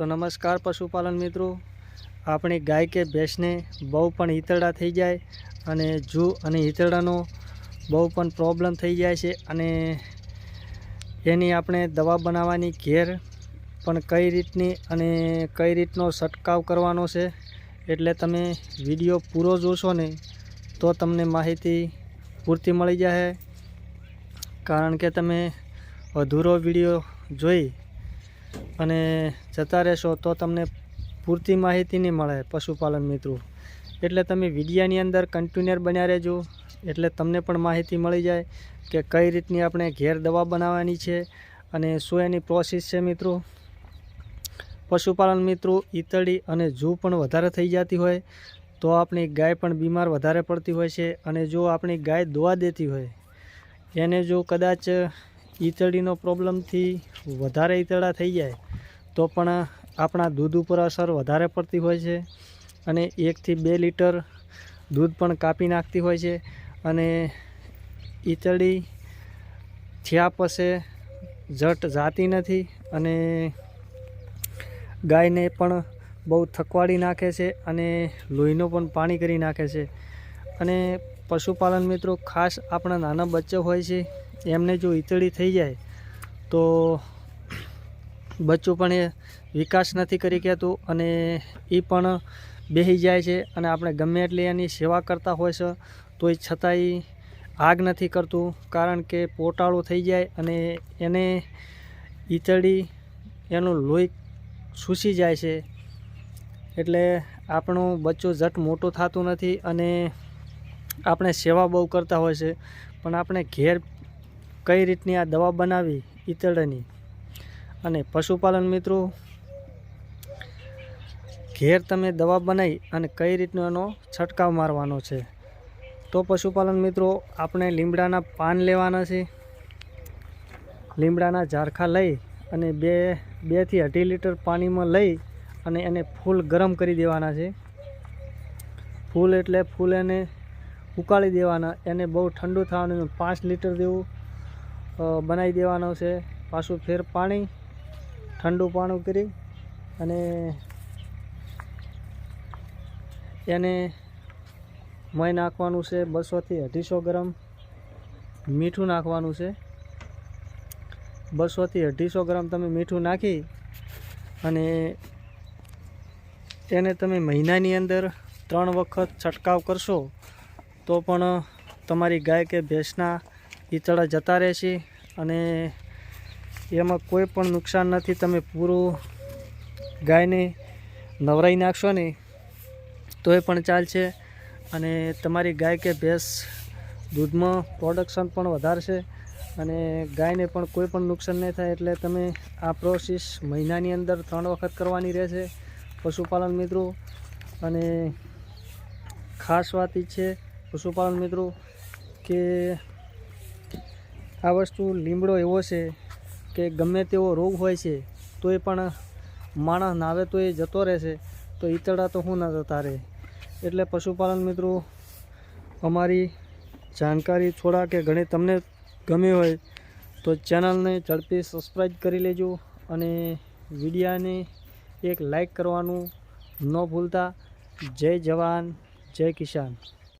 તો નમસ્કાર પશુપાલન મિત્રો. આપણી ગાય કે ભેંસને બહુ પણ ઈતરડા થઈ જાય અને જૂ અને ઈતરડાનો બહુ પણ પ્રોબ્લેમ થઈ જાય છે અને એની આપણે દવા બનાવવાની ઘેર પણ કઈ રીતની અને કઈ રીતનો છંટકાવ કરવાનો છે એટલે તમે વીડિયો પૂરો જોશો ને તો તમને માહિતી પૂરતી મળી જશે કારણ કે તમે અધૂરો વીડિયો જોઈ અને જતા રહેશો તો તમને પૂરતી માહિતી નહીં મળે પશુપાલન મિત્રો. એટલે તમે વિડીયાની અંદર કન્ટિન્યુઅર બન્યા રહેજો. એટલે તમને પણ માહિતી મળી જાય કે કઈ રીતની આપણે ઘેર દવા બનાવવાની છે અને શું એની પ્રોસેસ છે મિત્રો. પશુપાલન મિત્રો, ઈતળી અને જૂ પણ વધારે થઈ જતી હોય તો આપણી ગાય પણ બીમાર વધારે પડતી હોય છે અને જો આપણી ગાય દોવા દેતી હોય, એને જો કદાચ ઈતળીનો પ્રોબ્લેમથી વધારે ઈતળા થઈ જાય, તો પણ આપણા દૂધ ઉપર અસર વધારે પડતી હોય છે અને એકથી બે લીટર દૂધ પણ કાપી નાખતી હોય છે અને ઈતળી થયા પછી જટ જાતી નથી અને ગાયને પણ બહુ થકવાડી નાખે છે અને લોહીનું પણ પાણી કરી નાખે છે. અને પશુપાલન મિત્રો, ખાસ આપણા નાના બચ્ચો હોય છે એમને જો ઈતળી થઈ જાય, તો બચ્ચું પણ એ વિકાસ નથી કરી કહેતું અને એ પણ બેસી જાય છે અને આપણે ગમે એટલી એની સેવા કરતા હોય છે તો એ છતાંય આગ નથી કરતું, કારણ કે પોટાળું થઈ જાય અને એને ઈતળી એનું લોહી સૂસી જાય છે. એટલે આપણું બચ્ચું ઝટ મોટું થતું નથી અને આપણે સેવા બહુ કરતા હોય છે, પણ આપણે ઘેર કઈ રીતની આ દવા બનાવી ઈતળની અને પશુપાલન મિત્રો, ઘેર તમે દવા બનાવી અને કઈ રીતનો એનો છંટકાવ મારવાનો છે. તો પશુપાલન મિત્રો, આપણે લીમડાના પાન લેવાના છે. લીમડાના ઝારખા લઈ અને બે, બેથી અઢી લીટર પાણીમાં લઈ અને એને ફૂલ ગરમ કરી દેવાના છે. ફૂલ એટલે ફૂલ એને ઉકાળી દેવાના, એને બહુ ઠંડુ થવાનું, પાંચ લીટર જેવું બનાવી દેવાનું છે. પાછું ફેર પાણી, ઠંડુ પાણી કરી અને એને મય નાખવાનું છે બસોથી અઢીસો ગ્રામ. મીઠું નાખવાનું છે. બસોથી અઢીસો ગ્રામ તમે મીઠું નાખી અને એને તમે મહિનાની અંદર ત્રણ વખત છંટકાવ કરશો તો પણ તમારી ગાય કે ભેંસના ઈતળા જતા રહેશે. અને એમાં કોઈ પણ નુકસાન નથી, તમે પૂરું ગાયને નવરાઈ નાખશો ને, તોય પણ ચાલશે. અને તમારી ગાય કે ભેંસ દૂધમાં પ્રોડક્શન પણ વધારશે અને ગાયને પણ કોઈ પણ નુકસાન નહીં થાય, એટલે તમે આ પ્રોસેસ મહિનાની અંદર ત્રણ વખત કરવાની રહેશે પશુપાલન મિત્રો. અને ખાસ વાત એ છે પશુપાલન મિત્રો, કે આ વસ્તુ લીમડો એવો છે કે ગમે તેવો રોગ હોય છે, તોય પણ માણસ નાવે તો એ જતો રહેશે, તો ઈતળા તો હું ના જતા રહે. એટલે પશુપાલન મિત્રો, અમારી જાણકારી થોડા કે ઘણી તમને ગમી હોય, તો ચેનલને ઝડપી સબસ્ક્રાઈબ કરી લેજો અને વિડીયાને એક લાઈક કરવાનું ન ભૂલતા. જય જવાન, જય કિસાન.